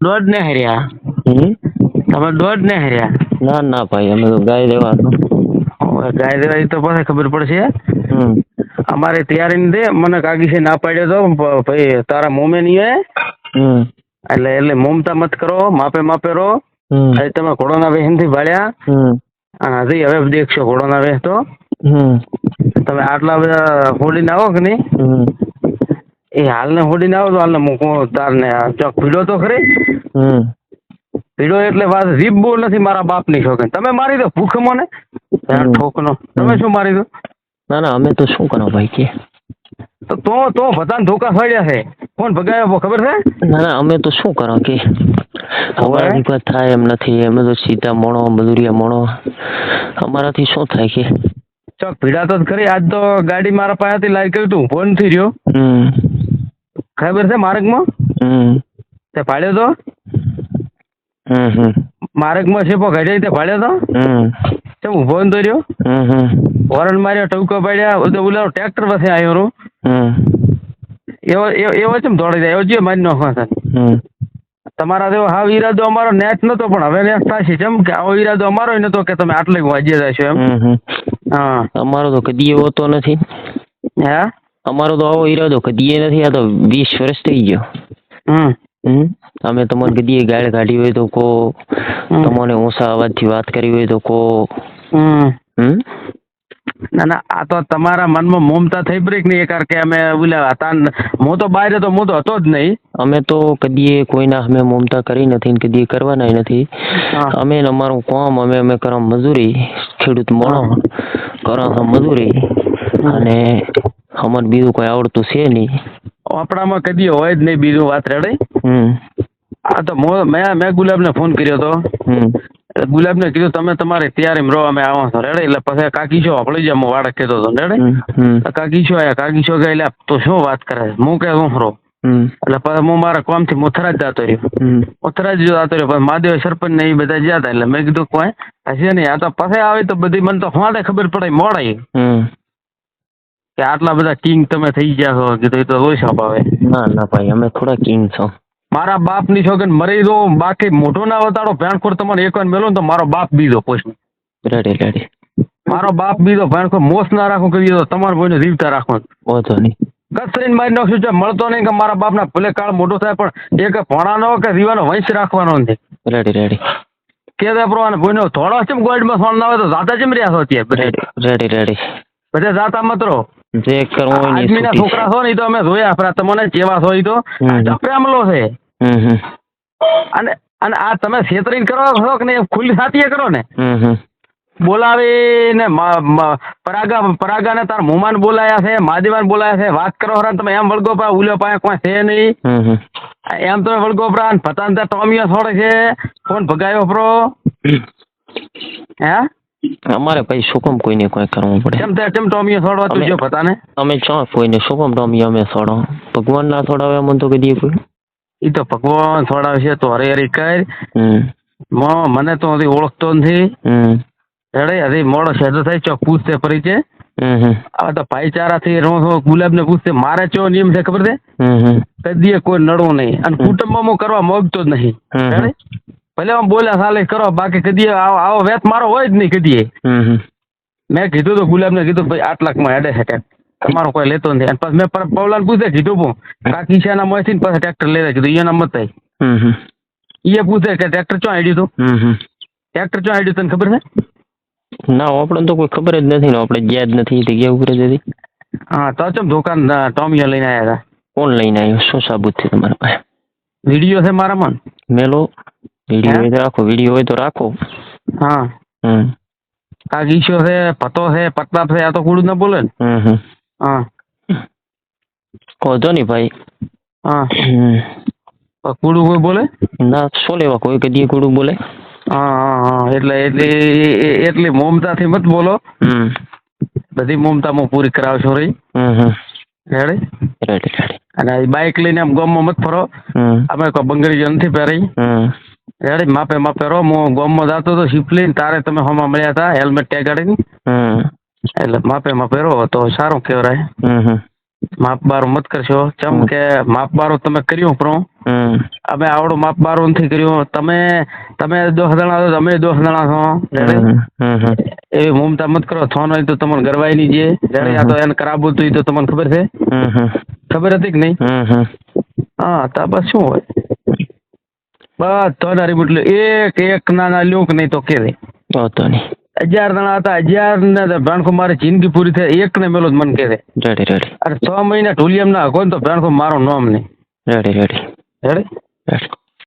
દોઢ ને હર્યા? હમ? તમે દોઢ ને હર્યા? ના ના ભાઈ અમે તો ગાય હવે ગાય દેવાની તો પાસે ખબર પડશે. હમ. અમારે તૈયારી ને દે મને કાગી છે ના પાડ્યો તો ભાઈ તારા મોમે નહીં હોય. હમ. એટલે એટલે મોમતા મત કરો માપે માપે રહો. તમે ઘોડોના વેહનથી ભાળ્યા અને હજી હવે દેખશો ઘોડોના વેહ તો. હમ. તમે આટલા બધા હોડીને આવો કે નહીં? એ હાલને હોડીને આવો તો હાલને મૂકો તારને ચોક ભીડો તો ખરી. હમ. એટલે વાત જીભ બહુ નથી મારા બાપની શોખીન. તમે મારી દો ભૂખ મને ઠોકનો. તમે શું મારી દો? ના ના અમે તો શું કરો ભાઈ કે? તો તો બધાને ધોકા ફાડ્યા છે. કોણ ભગાયો ખબર છે? ના ના અમે તો શું કરો કે? અમારાથી કોઈ થાય એમ નથી અમે તો સીધા મોણો મજૂરિયા મોણો. અમારાથી શું થાય કે? ચોક ભીડા તો ખરી. આજ તો ગાડી મારા પાસેથી લાઈ કર્યું તું ફોન થઈ રહ્યો ખબર છે માર્ગમાં તે પાડ્યો તો? માર્ગમાં છે ઘડે તે ભાડ્યો તો? હમ. ચમ ઊભો તો રહ્યો હોરન માર્યો ટૂંકો પાડ્યા બધો ઓલો ટ્રેક્ટર પાસે આવ્યો રો. હમ. એવો એવો ચમ દોડી જાય? એવો જે મારી નાખવા સર હમ. તમારા જેવો હાવ ઈરાદો અમારો નેટ નતો પણ હવે નેટ થશે જેમ કે આવો ઈરાદો અમારો નતો કે તમે આટલે વાજ્યા જશો એમ. હા. અમારો તો કદી એવો તો નથી. હે? અમારો તો આવો ઈરાદો કદી નથી આ તો વીસ વર્ષ થઈ ગયો. હમ. અમે તમને કદી ગાળ કાઢી હોય તો કો. તમને ઊંચા અવાજથી વાત કરી હોય તો કો. ના ના આ તો તમારા મનમાં મોમતા થઈ પડી કે નહીં? એ કારણ કે અમે ઓલા હતા હું તો બહાર હતો હું તો હતો જ નહીં. અમે તો કદી કોઈના અમે મોમતા કરી નથી ને કદી કરવાના નથી. અમે ને અમારું કામ અમે અમે કરો મજૂરી ખેડૂત મોણો કરો મજૂરી. અને અમારે બીજું કોઈ આવડતું છે નહીં. આપણામાં કદી હોય જ નહીં બીજું વાત રેડે? આ તો મો- મેં મેં ગુલાબને ફોન કર્યો હતો ગુલાબને કીધું તમે તમારી ત્યારે રહો અમે આવો છો. રેડે? એટલે પછી કાકી છો? આપણે જ હું વાડક કહેતો હતો. રેડી? કાકી છો? આયા કાકી છો ગયા એટલે તો શું વાત કરે હું કે હું રહો? એટલે પછી હું મારા કોમથી મોથરાજ જતો રહ્યો. મોથરાજ મોથરા જતો રહ્યો. પણ મહાદેવ સરપંચ ને એ બધા ગયા હતા. એટલે મેં કીધું કોઈ હશે નહીં. આ તો પછી આવે તો બધી મને તો હોડે ખબર પડે મોડાય કે આટલા બધા કિંગ તમે થઈ ગયા છો કીધું એ તો ઓછા ભાવે ના ના ભાઈ અમે થોડા કિંગ છો. મારા બાપની છોકરી મરી દો બાકી મોઢો ના વતાડો ભેણખોર તમારે એક વાર મેલો ને તો મારો બાપ બીજો પોસ્ટ. રેડી રેડી મારો બાપ બીજો ભેણખોર મોસ ના રાખો કરી દો તમારે કોઈને જીવતા રાખો. વાંધો નહીં. કતરીને મારી નાખશું છે મળતો નહીં કે મારા બાપના ભલે કાળ મોટો થાય પણ એક ભણાનો કે રીવાનો વંશ રાખવાનો નથી રેડી રેડી કે દે પ્રમાણે કોઈનો થોડો ચમ ગોલ્ડમાં સોન ના હોય તો જાતા જેમ રહ્યા છો અત્યારે? રેડી રેડી બધા દાતા જાતા મત રહો. જે કરવું ને આદમીના છોકરા છો ને તો અમે જોયા આપણા તમને કેવા છો એ તો. પ્રેમલો છે. અને અને આ તમે છેતરીને કરો છો કે નહીં? ખુલ્લી સાથીએ કરો ને? બોલાવી ને મ- પરાગા ને તાર મોમાન બોલાયા છે મહાદેવાન બોલાયા છે વાત કરો હરા તમે એમ વળગો પા ઉલ્યો પાસે કોઈ છે નહીં. એમ તમે વળગો પરા ને પતાન ત્યાં ટોમિયો છોડે છે. કોણ ભગાયો પરો? હે? અમારે ભાઈ શું કામ કોઈને કોઈ કરવું પડે. કેમ તે કેમ ટોમિયો છોડવા તું જો પતાને અમે છો કોઈને? શું કામ ટોમી અમે છોડો ભગવાન ના છોડાવે મન તો કદી કોઈ. ઈ તો ભગવાન છોડાવશે તો હરે હરી કર. મો મને તો હજી ઓળખતો નથી. રેડે હજી મોડો શેદો થાય ચોક પૂછતે ફરી હમ આ તો ભાઈચારાથી રહું ગુલાબ ને પૂછતે મારે ચો નિયમ છે ખબર છે? હમ કોઈ નડવું નહીં. અને કુટુંબમાં હું કરવા માંગતો જ નહીં? ભલે આમ બોલ્યા સાલે કરો બાકી કદી આવો આવો વેત મારો હોય જ નહીં કદી. મેં કીધું તો ગુલાબને કીધું ભાઈ આઠ લાખમાં હેડે છે ટ્રેક્ટર તમારો કોઈ લેતો નથી. અને પછી મેં પવલાને પૂછે કીધું પણ કાકી છે એના મોંથી પાછા ટ્રેક્ટર લઈ કીધું એના મત થાય એ પૂછે કે ટ્રેક્ટર ચો આડ્યું તું? હમ હમ. ટ્રેક્ટર ચો આડ્યું તને ખબર છે? ના આપણને તો કોઈ ખબર જ નથી ને આપણે ગયા જ નથી જગ્યા ઉપર જ હતી. હા તો ચમ દુકાન ટોમિયો લઈને આવ્યા હતા? કોણ લઈને આવ્યું? શું સાબુત છે તમારા પાસે? વીડિયો છે મારા મન મેલો? વીડિયો હોય તો રાખો વીડિયો હોય તો રાખો. હા. હમ. કાગીશો છે પતો છે પતલાપ છે આ તો કુડું ના બોલે ને? હમ હમ. હા. કહો નહીં ભાઈ. હા. કુડું કોઈ બોલે? ના શું લેવા? કોઈ કદી કુડું બોલે? હા હા એટલે એટલે એટલી મોમતાથી મત બોલો. હમ. બધી મોમતા હું પૂરી કરાવશો રહી. હમ રેડી રેડી રેડી અને આ બાઇક લઈને આમ ગામમાં મત ફરો. અમે કોઈ બંગડી નથી પહેરી હમ. રેડી માપે માપે રહો હું ગોમમાં જતો હતો શિફ્ટ લઈને તારે તમે હમા મળ્યા હતા હેલ્મેટ ટેગાડીને એટલે માપે માપે રહો તો સારું કહેવાય. માપ બારો મત કરશો. ચમ કે માપ બારો તમે કર્યું પ્રો અમે આવડો માપ બારો નથી કર્યું. તમે તમે દોસ જણા છો અમે દસ જણા છો. એવી મમતા મત કરો થોન હોય તો તમને ગરવાઈ નહીં જે. જડે આ તો એને ખરાબ હતું તો તમને ખબર છે. ખબર હતી કે નહીં? હા તા બસ શું હોય? બસ તો નારી એક એક નાના લ્યોક નહીં તો કે દે વાંધો નહીં. હજાર જણા હતા હજાર ને ભેણકો મારી જિંદગી પૂરી થઈ એક ને મેલો જ મન કે રેડી રેડી. અરે છ મહિના ઢોલિયમ ના હકો ને તો ભ્રાણખો મારો નામ નહીં. Ready ready. રેડી? રેડી.